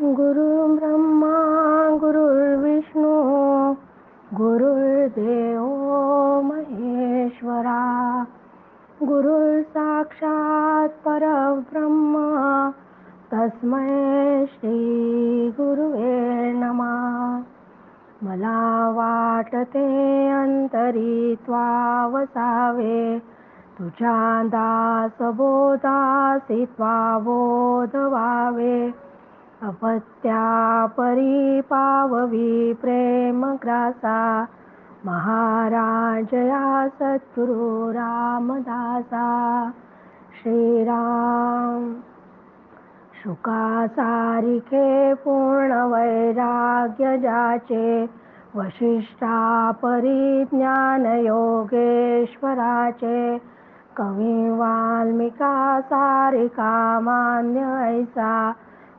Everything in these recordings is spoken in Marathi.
गुरु ब्रह्मा गुरुर्विष्णू गुरुर्देव महेश्वरा। गुरुर् साक्षात परब्रह्म तस्मै श्री गुरुवे नमा। मला वाटते अंतरी वसावे तुझ्या दास बोधासी त्वा बोध व्हावे अपत्या परी पाववी प्रेम ग्रासा महाराजया सद्गुरु रामदासा. श्रीराम शुका सारिखे पूर्ण वैराग्य जाचे वशिष्ठा परिज्ञान योगेश्वराचे कवी वाल्मिका सारिका मान्य ऐसा.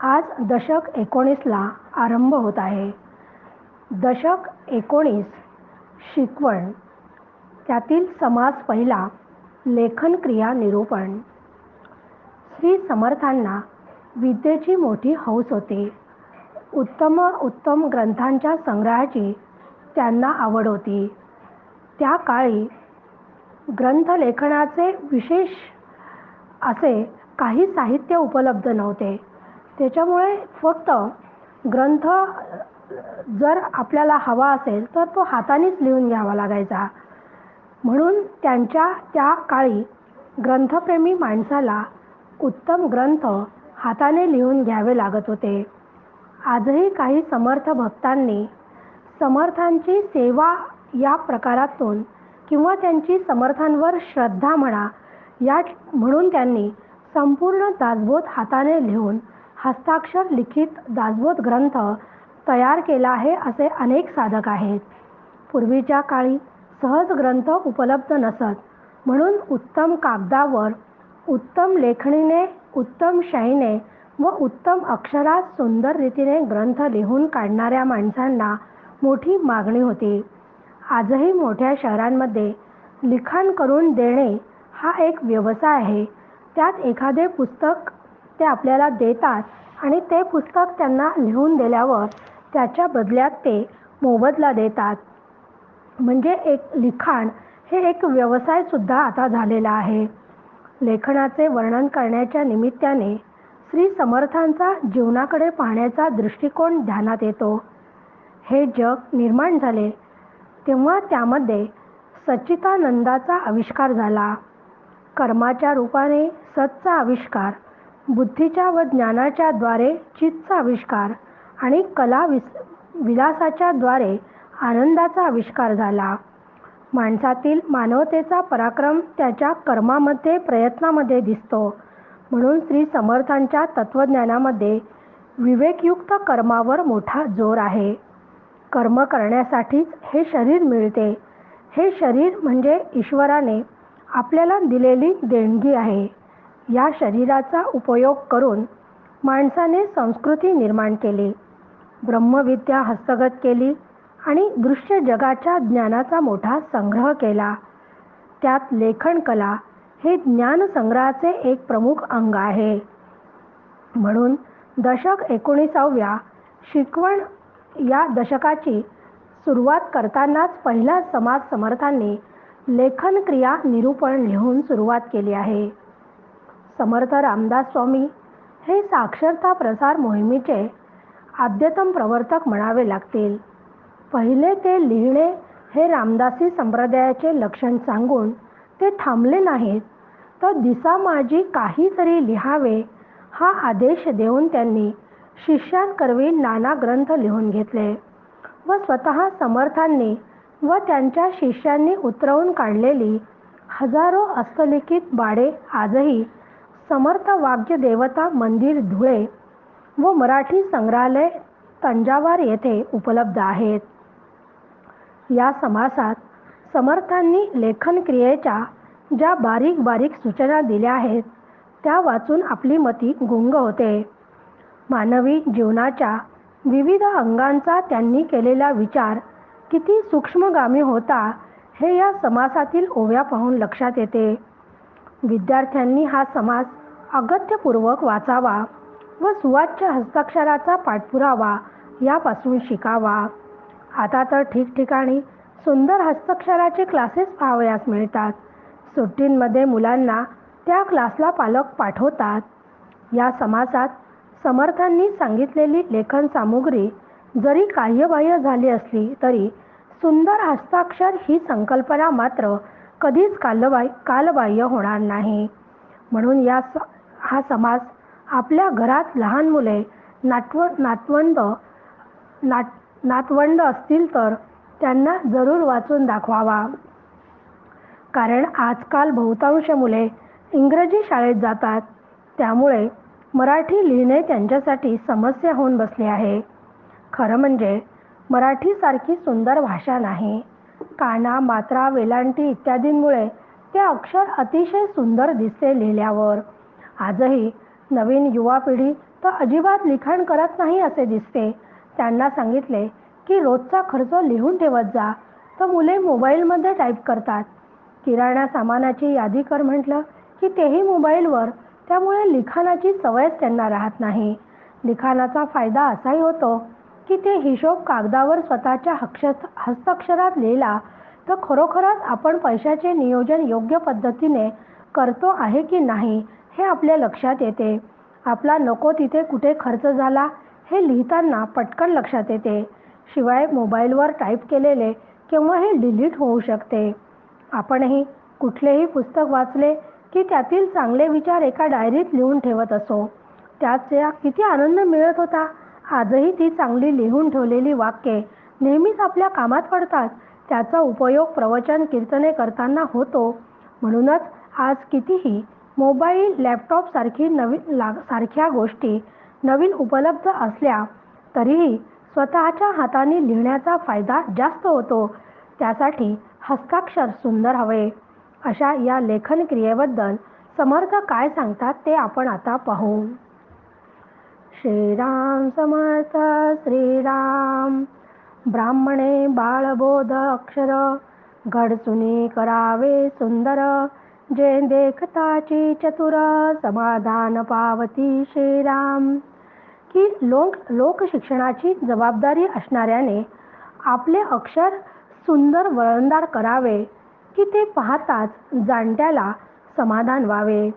आज दशक एकोणीसला आरंभ होत आहे. दशक एकोणीस शिकवण. त्यातील समास पहिला लेखन क्रिया निरूपण. श्री समर्थांना विद्येची मोठी हौस होती. उत्तम उत्तम ग्रंथांच्या संग्रहाची त्यांना आवड होती. त्या काळी ग्रंथलेखनाचे विशेष असे काही साहित्य उपलब्ध नव्हते. त्याच्यामुळे फक्त ग्रंथ जर आपल्याला हवा असेल तर तो हातानेच लिहून घ्यावा लागायचा. म्हणून त्यांच्या त्या काळी ग्रंथप्रेमी माणसाला उत्तम ग्रंथ हाताने लिहून घ्यावे लागत होते. आजही काही समर्थ भक्तांनी समर्थांची सेवा या प्रकारातून किंवा त्यांची समर्थांवर श्रद्धा म्हणा या म्हणून त्यांनी संपूर्ण दासबोध हाताने लिहून हस्ताक्षर लिखित दासबोध ग्रंथ तयार केला आहे असे अनेक साधक आहेत. पूर्वीच्या काळी सहज ग्रंथ उपलब्ध नसत. म्हणून उत्तम कागदावर उत्तम लेखणीने उत्तम शैने व उत्तम अक्षरात सुंदर रीतीने ग्रंथ लिहून काढणाऱ्या माणसांना मोठी मागणी होती. आजही मोठ्या शहरांमध्ये लिखाण करून देणे हा एक व्यवसाय आहे. त्यात एखादे पुस्तक ते आपल्याला देतात आणि ते पुस्तक त्यांना लिहून दिल्यावर त्याच्या बदल्यात ते मोबदला देतात. म्हणजे एक लिखाण हे एक व्यवसायसुद्धा आता झालेला आहे. लेखनाचे वर्णन करण्याच्या निमित्ताने श्री समर्थांचा जीवनाकडे पाहण्याचा दृष्टिकोन ध्यानात येतो. हे जग निर्माण झाले तेव्हा त्यामध्ये सच्चितानंदाचा आविष्कार झाला. कर्माच्या रूपाने सतचा आविष्कार बुद्धीच्या व ज्ञानाच्या द्वारे चित्तचा आविष्कार आणि कला विस विलासाच्या द्वारे आनंदाचा आविष्कार झाला. माणसातील मानवतेचा पराक्रम त्याच्या कर्मामध्ये प्रयत्नामध्ये दिसतो. म्हणून श्री समर्थांच्या तत्त्वज्ञानामध्ये विवेकयुक्त कर्मावर मोठा जोर आहे. कर्म करण्यासाठीच हे शरीर मिळते. हे शरीर म्हणजे ईश्वराने आपल्याला दिलेली देणगी आहे. या शरीराचा उपयोग करून माणसाने संस्कृती निर्माण केली ब्रह्मविद्या हस्तगत केली आणि दृश्य जगाच्या ज्ञानाचा मोठा संग्रह केला. त्यात लेखन कला हे ज्ञानसंग्रहाचे एक प्रमुख अंग आहे. म्हणून दशक एकोणीसाव्या शिकवण या दशकाची सुरुवात करतानाच पहिला समाज समर्थांनी लेखन क्रिया निरूपण लिहून सुरुवात केली आहे. समर्थ रामदास स्वामी हे साक्षरता प्रसार मोहिमेचे आद्यतम प्रवर्तक म्हणावे लागतील. पहिले ते लिहिणे हे रामदासी संप्रदायाचे लक्षण सांगून ते थांबले नाहीत तर दिसा माझी काहीतरी लिहावे हा आदेश देऊन त्यांनी शिष्यांकरवी नाना ग्रंथ लिहून घेतले व स्वतः समर्थांनी व त्यांच्या शिष्यांनी उतरवून काढलेली हजारो हस्तलिखित बाडे आजही समर्थ वाग्य देवता मंदिर धुळे व मराठी संग्रहालय तंजावार येथे उपलब्ध आहेत. या समासात समर्थांनी लेखन क्रियेच्या ज्या बारीक बारीक सूचना दिल्या आहेत त्या वाचून आपली मती गुंग होते. मानवी जीवनाच्या विविध अंगांचा त्यांनी केलेला विचार किती सूक्ष्मगामी होता हे या समासातील ओव्या पाहून लक्षात येते. विद्यार्थ्यांनी हा समास अगत्यपूर्वक वाचावा व सुवाच्य हस्ताक्षराचा पाठपुरावा यापासून शिकावा. आता तर ठिकठिकाणी सुंदर हस्ताक्षराचे क्लासेस पाहावयास मिळतात. सुट्टींमध्ये मुलांना त्या क्लासला पालक पाठवतात. या समासात समर्थांनी सांगितलेली लेखन सामुग्री जरी काह्यबाह्य झाली असली तरी सुंदर हस्ताक्षर ही संकल्पना मात्र कधीच कालबाह्य कालबाह्य होणार नाही. म्हणून या स हा समाज आपल्या घरात लहान मुले नाटव नातवंड नाट नातवंड असतील तर त्यांना जरूर वाचून दाखवावा. कारण आजकाल बहुतांश मुले इंग्रजी शाळेत जातात. त्यामुळे मराठी लिहिणे त्यांच्यासाठी समस्या होऊन बसली आहे. खरं म्हणजे मराठीसारखी सुंदर भाषा नाही. काना मात्रा वेलांटी इत्यादींमुळे ते अक्षर अतिशय सुंदर दिसते लिहिल्यावर. आजही नवीन युवा पिढी तर अजिबात लिखाण करत नाही असे दिसते. त्यांना सांगितले की रोजचा खर्च लिहून ठेवत जा. तर मुले मोबाईलमध्ये टाईप करतात. किराणा सामानाची यादी कर म्हटलं की तेही मोबाईलवर. त्यामुळे लिखाणाची सवयच त्यांना राहत नाही. लिखाणाचा फायदा असाही होतो. की ते हिशोब कागदावर स्वतःच्या हक्ष हस्ताक्षरात लिहिला तर खरोखरच आपण पैशाचे नियोजन योग्य पद्धतीने करतो आहे की नाही हे आपल्या लक्षात येते. आपला नको तिथे कुठे खर्च झाला हे लिहिताना पटकन लक्षात येते. शिवाय मोबाईलवर टाईप केलेले किंवा हे डिलीट होऊ शकते. आपणही कुठलेही पुस्तक वाचले की त्यातील चांगले विचार एका डायरीत लिहून ठेवत असो. त्याचा किती आनंद मिळत होता. आजही ती चांगली लिहून ठेवलेली वाक्ये नेहमीच आपल्या कामात पडतात. त्याचा उपयोग प्रवचन कीर्तने करताना होतो. म्हणूनच आज कितीही मोबाईल लॅपटॉपसारखी नवीन ला सारख्या गोष्टी नवीन उपलब्ध असल्या तरीही स्वतःच्या हाताने लिहिण्याचा फायदा जास्त होतो. त्यासाठी हस्ताक्षर सुंदर हवे. अशा या लेखन क्रियेबद्दल समर्थ काय सांगतात ते आपण आता पाहू. श्रीराम समर्थ श्रीराम. ब्राह्मणे बाळबोध अक्षर घडसुनी करावे सुंदर. जे देखताची चतुर समाधान पावती श्रीराम. की लोक लोकशिक्षणाची जबाबदारी असणाऱ्याने आपले अक्षर सुंदर वळणदार करावे की ते पाहताच जाणत्याला समाधान व्हावे.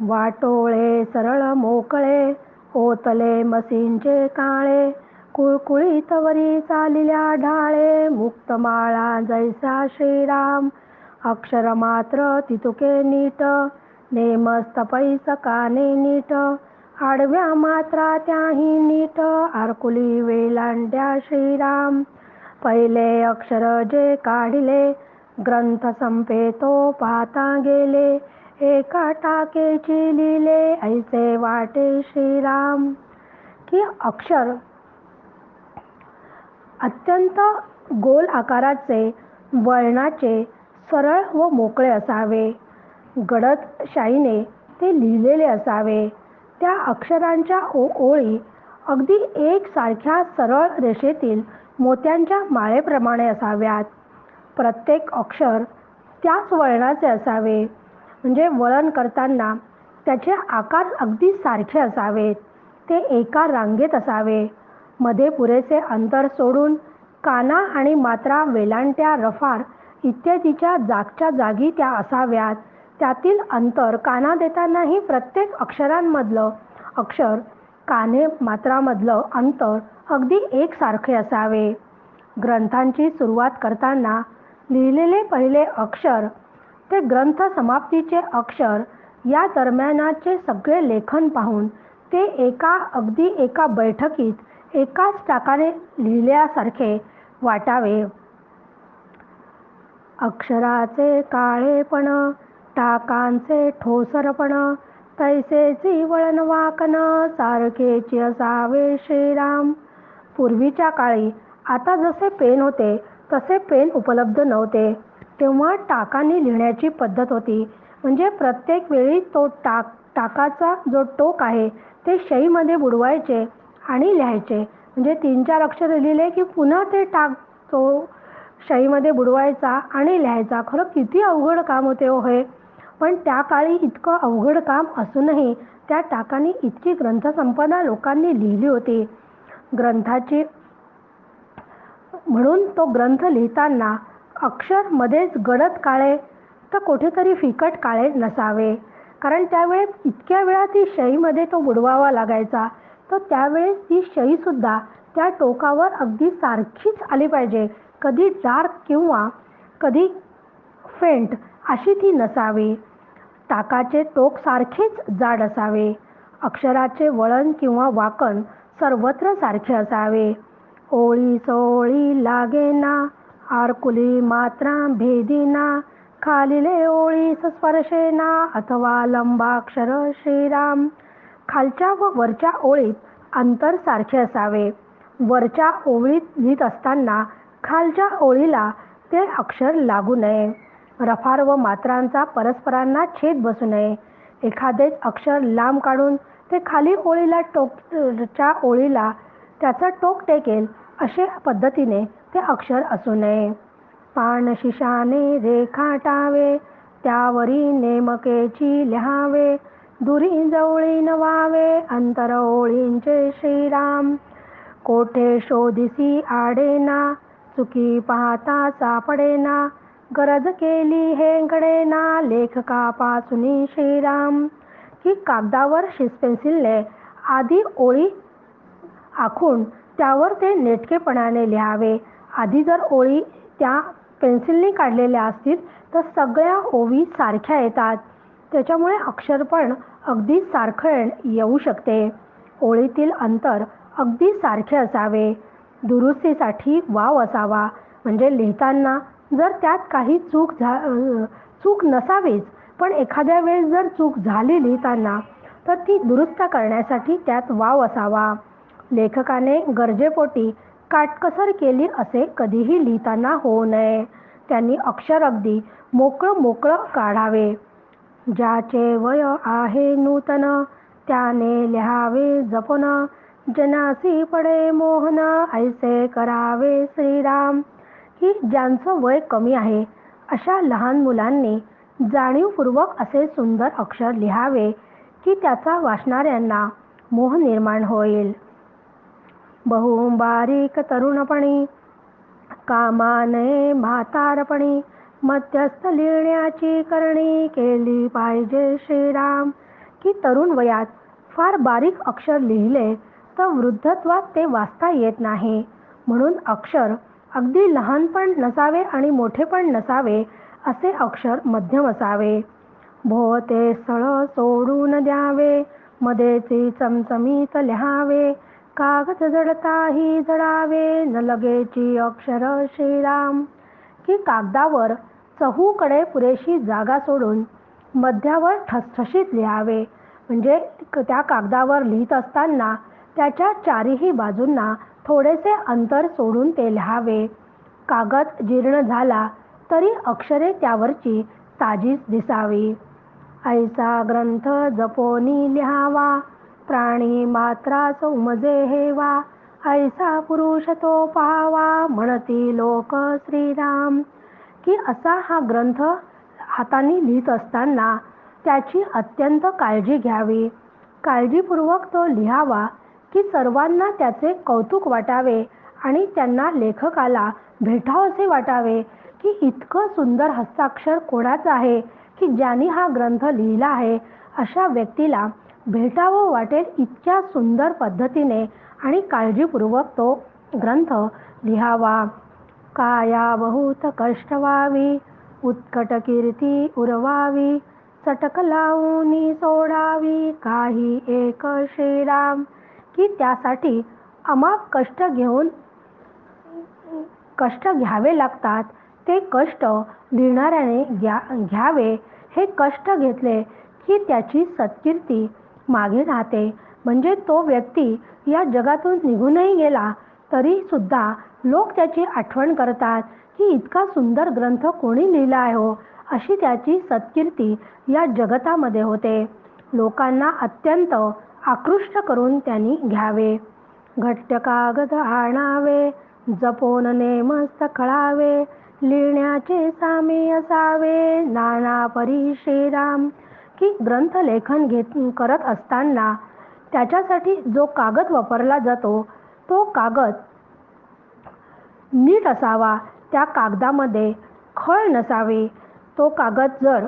वाटोळे सरळ मोकळे ओतले मसींचे काळे कुळकुळीत वरी चालिल्या ढाळे मुक्तमाळा जैसा श्रीराम अक्षर मात्र तितुके नीट नेमस्त पैस काने नीट आडव्या मात्रा त्याही नीट आरकुली वेलांड्या श्रीराम पहिले अक्षर जे काढिले ग्रंथ संपे तो पाहता गेले एका टाकेची लिहिले ऐसे वाटे श्रीराम. की अक्षर अत्यंत गोल आकाराचे वळणाचे सरळ व मोकळे असावे. गडद शाईने ते लिहिलेले असावे. त्या अक्षरांच्या ओ ओळी अगदी एकसारख्या सरळ रेषेतील मोत्यांच्या माळेप्रमाणे असाव्यात. प्रत्येक अक्षर त्याच वळणाचे असावे. म्हणजे वळण करताना त्याचे आकार अगदी सारखे असावेत. ते एका रांगेत असावे. मध्ये पुरेसे अंतर सोडून काना आणि मात्रा वेलांट्या रफार इत्यादीच्या जागच्या जागी त्या असाव्यात. त्यातील अंतर काना देतानाही प्रत्येक अक्षरांमधलं अक्षर काने मात्रामधलं अंतर अगदी एकसारखे असावे. ग्रंथांची सुरुवात करताना लिहिलेले पहिले अक्षर ते ग्रंथ समाप्तीचे अक्षर या दरम्यानाचे सगळे लेखन पाहून ते एका अगदी एका बैठकीत एकाच टाकाने लिहिल्यासारखे वाटावे. अक्षराचे काळेपण टाकांचे ठोसरपण तैसेची वळण वाकन सारखेची असावे श्रीराम. पूर्वीच्या काळी आता जसे पेन होते तसे पेन उपलब्ध नव्हते. तेव्हा टाकाने लिहिण्याची पद्धत होती. म्हणजे प्रत्येक वेळी तो टाक टाकाचा जो टोक आहे ते शईमध्ये बुडवायचे आणि लिहायचे. म्हणजे तीन चार अक्षर लिहिले की पुन्हा ते टाक तो शाईमध्ये बुडवायचा आणि लिहायचा. खरं किती अवघड काम होते हो हे. पण त्या काळी इतकं अवघड काम असूनही त्या टाकाने इतकी ग्रंथसंपदा लोकांनी लिहिली होती. ग्रंथाची म्हणून तो ग्रंथ लिहिताना अक्षर मध्येच गडद काळे तर कुठेतरी फिकट काळे नसावे. कारण त्यावेळेस इतक्या वेळा ती शईमध्ये तो बुडवावा लागायचा तर त्यावेळेस ती शईसुद्धा त्या टोकावर अगदी सारखीच आली पाहिजे. कधी डार्क किंवा कधी फेंट अशी ती नसावी. टाकाचे टोक सारखेच जाड असावे. अक्षराचे वळण किंवा वाकण सर्वत्र सारखे असावे. ओळी सोळी लागेना आरकुली मात्रा भेदीना खालिले ओळी स्पर्शेना अथवा लंबाक्षर श्रीराम. खालच्या व वरच्या ओळीत अंतर सारखे असावे. वरच्या ओळीत लिहित असताना खालच्या ओळीला ते अक्षर लागू नये. रफार व मात्रांचा परस्परांना छेद बसू नये. एखादे अक्षर लांब काढून ते खाली ओळीला टोकच्या ओळीला त्याचं टोक टेकेल अशा पद्धतीने ते अक्षर असू नये. पानशिशाने रेखाटावे त्यावरी नेमकेची लिहावे. दुरी जवळी नवावे अंतर ओळींचे श्रीराम. कोठे शोधिसी आडेना चुकी पाहता सापडेना. गरज केली हेंगडेना लेखकापासून श्रीराम. की कागदावर पेन्सिलने आधी ओळी आखून त्यावर ते नेटकेपणाने लिहावे. आधी जर ओळी त्या पेन्सिलने काढलेल्या असतील तर सगळ्या ओवी सारख्या येतात. त्याच्यामुळे अक्षर पण अगदी सारखं येऊ शकते. ओळीतील अंतर अगदी सारखे असावे. दुरुस्तीसाठी वाव असावा. म्हणजे लिहिताना जर त्यात काही चूक झा चूक नसावीच पण एखाद्या वेळेस जर चूक झाली लिहिताना तर ती दुरुस्त करण्यासाठी त्यात वाव असावा. लेखकाने गरजेपोटी काटकसर केली असे कधीही लिहिताना होऊ नये. त्यांनी अक्षर अगदी मोकळं मोकळं काढावे. ज्याचे वय आहे नूतन त्याने लिहावे जपून. जनासी पडे मोहन ऐसे करावे श्रीराम. की ज्यांचं वय कमी आहे अशा लहान मुलांनी जाणीवपूर्वक असे सुंदर अक्षर लिहावे की त्याचा वाचणाऱ्यांना मोह निर्माण होईल. बहु बारीक तरुणपणी कामाने म्हातारपणी मध्यस्थ लिहिण्याची करणी केली पाहिजे श्रीराम. की तरुण वयात फार बारीक अक्षर लिहिले तर वृद्धत्वात ते वाचता येत नाही. म्हणून अक्षर अगदी लहान पण नसावे आणि मोठे पण नसावे असे अक्षर मध्यम असावे. भोवते स्थळ सोडून द्यावे मध्येचे चमचमीत लिहावे कागद जडताही जडावे न लगेची अक्षर श्रीराम. की कागदावर चहूकडे पुरेशी जागा सोडून मध्यावर ठसठशीत लिहावे. म्हणजे त्या कागदावर लिहित असताना त्याच्या चारीही बाजूंना थोडेसे अंतर सोडून ते लिहावे. कागद जीर्ण झाला तरी अक्षरे त्यावरची ताजीच दिसावी. ऐसा ग्रंथ जपोनी लिहावा. प्राणी मात्रास उमजे हेवा ऐसा पुरुष तो पाहावा म्हणती लोक श्रीराम. की असा हा ग्रंथ हाताने लिहित असताना त्याची अत्यंत काळजी घ्यावी. काळजीपूर्वक तो लिहावा की सर्वांना त्याचे कौतुक वाटावे आणि त्यांना लेखकाला भेटावसे वाटावे की इतकं सुंदर हस्ताक्षर कोणाचं आहे की ज्यांनी हा ग्रंथ लिहिला आहे अशा व्यक्तीला भेटावं वाटेल इतक्या सुंदर पद्धतीने आणि काळजीपूर्वक तो ग्रंथ लिहावा. काया बहुत कष्ट व्हावी उत्कट कीर्ती उरवावी चटक लावून सोडावी काही एक श्रीराम. की त्यासाठी अमाप कष्ट घेऊन कष्ट घ्यावे लागतात ते कष्ट लिहिणाऱ्याने घ्या घ्यावे. हे कष्ट घेतले की त्याची सत्कीर्ती मागे राहते. म्हणजे तो व्यक्ती या जगातून निघूनही गेला तरी सुद्धा लोक त्याची आठवण करतात की इतका सुंदर ग्रंथ कोणी लिहिला आहे हो अशी त्याची सत्कीर्ती या जगतामध्ये होते. लोकांना अत्यंत आकृष्ट करून त्यांनी घ्यावे. घट्ट कागद आणावे जपोन नेम खळावे लिहिण्याचे सामे असावे नाना परी श्रीराम की ग्रंथ लेखन घेत करत असताना त्याच्यासाठी जो कागद वापरला जातो तो कागद नीट असावा. त्या कागदामध्ये खळ नसावे. तो कागद जर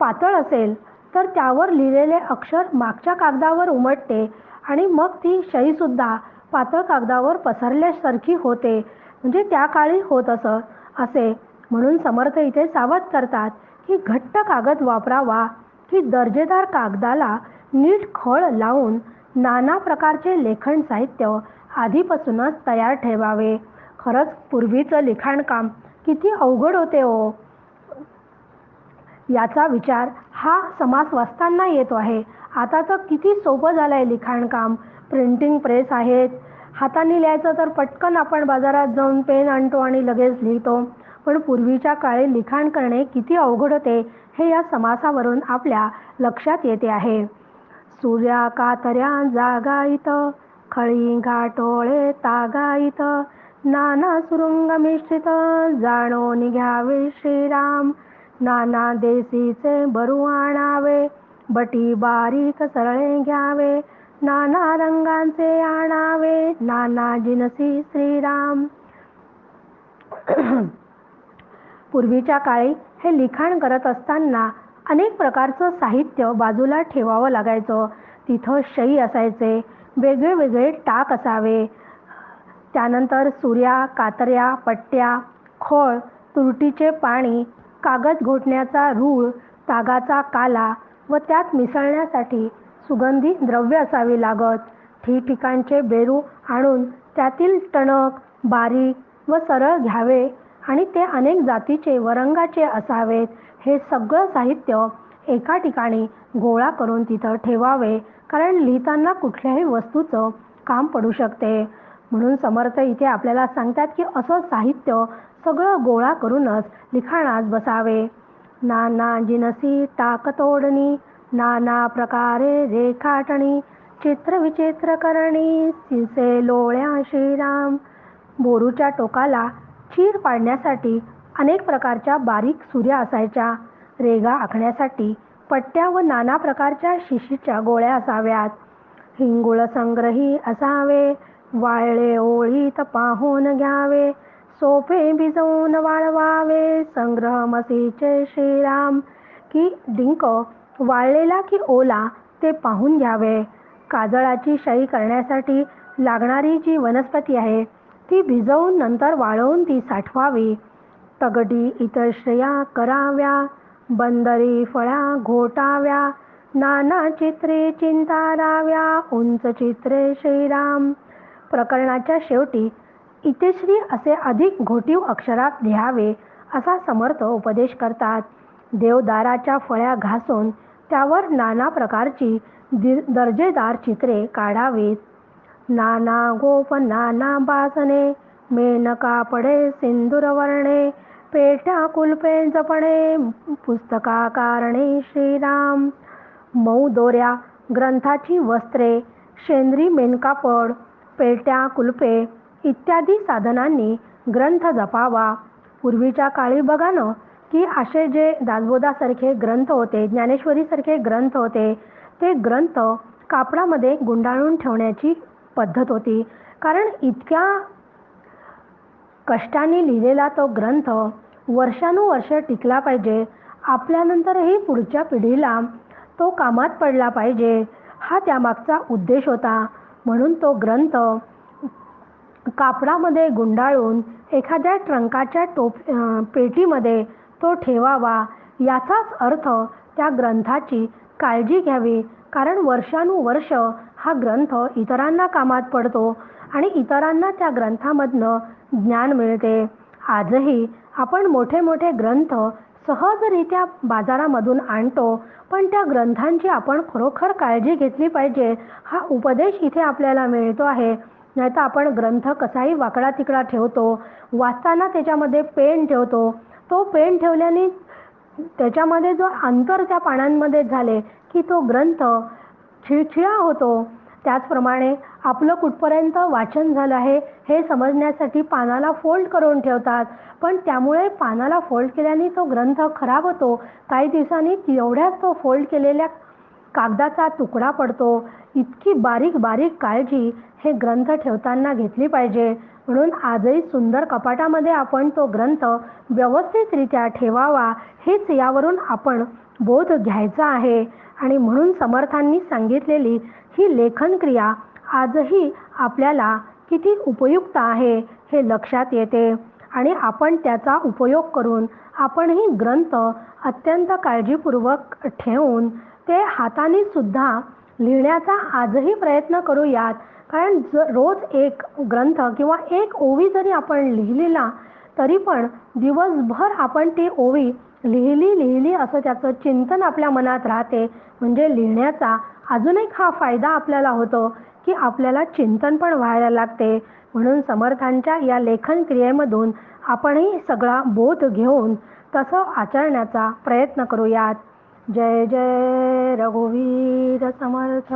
पातळ असेल तर त्यावर लिहिलेले अक्षर मागच्या कागदावर उमटते आणि मग ती शाईसुद्धा पातळ कागदावर पसरल्यासारखी होते. म्हणजे त्या काळी होत असं असे. म्हणून समर्थ इथे सावध करतात की घट्ट कागद वापरावा. की दर्जेदार कागदाला नीट खळ लावून नाना प्रकारचे लेखन साहित्य आधीपासूनच तयार ठेवावे. खरंच पूर्वीचं लिखाणकाम किती अवघड होते हो. याचा विचार हा समास वाचताना येतो आहे. आता तर किती सोपं झालं आहे लिखाणकाम. प्रिंटिंग प्रेस आहेत. हाताने लिहायचं तर पटकन आपण बाजारात जाऊन पेन आणतो आणि लगेच लिहितो. पण पूर्वीच्या काळी लिखाण करणे किती अवघड होते. हे या समासावरून आपल्या लक्षात येते आहे. सूर्या कातऱ्या जागायत खळी घाटोळे तागायत नाना सुरुंग मिश्रित जाणो घ्यावे श्रीराम नाना देसीचे बरू आणावे बटी बारीक सरळे घ्यावे नाना रंगांचे आणावे नाना जिनसी श्रीराम. पूर्वीच्या काळी हे लिखाण करत असताना अनेक प्रकारचं साहित्य बाजूला ठेवावं लागायचं. तिथं शई असायचे वेगळे वेगळे टाक असावे. त्यानंतर सुऱ्या कातऱ्या पट्ट्या खोळ तुरटीचे पाणी कागद घोटण्याचा रूळ तागाचा काला व त्यात मिसळण्यासाठी सुगंधी द्रव्य असावी लागत. ठिकठिकाणचे बेरू आणून त्यातील टणक बारीक व सरळ घ्यावे. आणि ते अनेक जातीचे व रंगाचे असावेत हे सगळं साहित्य एका ठिकाणी गोळा करून तिथं ठेवावे कारण लिहिताना कुठल्याही वस्तूचं काम पडू शकते. म्हणून समर्थ इथे आपल्याला सांगतात की असं साहित्य सगळं गोळा करूनच लिखाणात बसावे. नाना जिनसी टाक तोडणी नाना प्रकारे रेखाटणी चित्र विचित्र करणी सिसे लोळ्या श्रीराम. बोरूच्या टोकाला चीर पाडण्यासाठी अनेक प्रकारच्या बारीक सुऱ्या असायच्या. रेगा आखण्यासाठी पट्ट्या व नाना प्रकारच्या शिशीच्या गोळ्या असाव्यात. हिंगुळ संग्रही असावे वाळले ओळीत पाहून घ्यावे सोफे भिजवून वाळवावे संग्रह मसीचे श्रीराम की डिंक वाळलेला की ओला ते पाहून घ्यावे. काजळाची शाई करण्यासाठी लागणारी जी वनस्पती आहे ती भिजवून नंतर वाळवून ती साठवावी. तगडी इतर श्रेया कराव्या बंदरी फळ्या घोटाव्या नाना चित्रे चिंताराव्या उंच चित्रे श्रीराम. प्रकरणाच्या शेवटी इतिश्री असे अधिक घोटीव अक्षरात लिहावे असा समर्थ उपदेश करतात. देवदाराच्या फळ्या घासून त्यावर नाना प्रकारची दर्जेदार चित्रे काढावीत. नाना गोप नाना बासने मेनका पडे सिंदूर वर्णे पेट्या कुलपे जपणे पुस्तका कारणे श्रीराम. मऊ दोऱ्या ग्रंथाची वस्त्रे शेंद्री मेनकापड पेट्या कुलपे इत्यादी साधनांनी ग्रंथ जपावा. पूर्वीच्या काळी बघा ना की असे जे दासबोधासारखे ग्रंथ होते ज्ञानेश्वरीसारखे ग्रंथ होते ते ग्रंथ कापडामध्ये गुंडाळून ठेवण्याची पद्धत होती. कारण इतक्या कष्टाने लिहिलेला तो ग्रंथ वर्षानुवर्ष टिकला पाहिजे. आपल्यानंतरही पुढच्या पिढीला तो कामात पडला पाहिजे. हा त्यामागचा उद्देश होता. म्हणून तो ग्रंथ कापडामध्ये गुंडाळून एखाद्या ट्रंकाच्या टोप पेटीमध्ये तो ठेवावा. याचाच अर्थ त्या ग्रंथाची काळजी घ्यावी. कारण वर्षानुवर्ष हा ग्रंथ इतरांना कामात पडतो आणि इतरांना त्या ग्रंथामधनं ज्ञान मिळते. आजही आपण मोठे मोठे ग्रंथ सहजरित्या बाजारामधून आणतो पण त्या ग्रंथांची आपण खरोखर काळजी घेतली पाहिजे हा उपदेश इथे आपल्याला मिळतो आहे. नाहीतर आपण ग्रंथ कसाही वाकडा तिकडा ठेवतो वाचताना त्याच्यामध्ये पेन ठेवतो. तो पेन ठेवल्याने त्याच्यामध्ये जो अंतर त्या पानांमध्ये झाले की तो ग्रंथ छिळछिळा होतो. त्याचप्रमाणे आपलं कुठपर्यंत वाचन झालं आहे हे समजण्यासाठी पानाला फोल्ड करून ठेवतात. पण त्यामुळे पानाला फोल्ड केल्याने तो ग्रंथ खराब होतो. काही दिवसांनी एवढ्याच तो फोल्ड केलेल्या कागदाचा तुकडा पडतो. इतकी बारीक बारीक काळजी हे ग्रंथ ठेवताना घेतली पाहिजे. म्हणून आजही सुंदर कपाटामध्ये आपण तो ग्रंथ व्यवस्थितरित्या ठेवावा हेच यावरून आपण बोध घ्यायचा आहे. आणि म्हणून समर्थांनी सांगितलेली ही लेखन क्रिया आजही आपल्याला किती उपयुक्त आहे हे लक्षात येते. आणि आपण त्याचा उपयोग करून आपणही ग्रंथ अत्यंत काळजीपूर्वक ठेवून ते हाताने सुद्धा लिहिण्याचा आजही प्रयत्न करूयात. कारण ज रोज एक ग्रंथ किंवा एक ओवी जरी आपण लिहिलेला तरी पण दिवसभर आपण ती ओवी लिहिली लिहिली असं त्याचं चिंतन आपल्या मनात राहते. म्हणजे लिहिण्याचा अजून एक हा फायदा आपल्याला होतो की आपल्याला चिंतन पण व्हायला लागते. म्हणून समर्थांच्या या लेखन क्रियेमधून आपणही सगळा बोध घेऊन तसं आचरण्याचा प्रयत्न करूयात. जय जय रघुवीर समर्थ.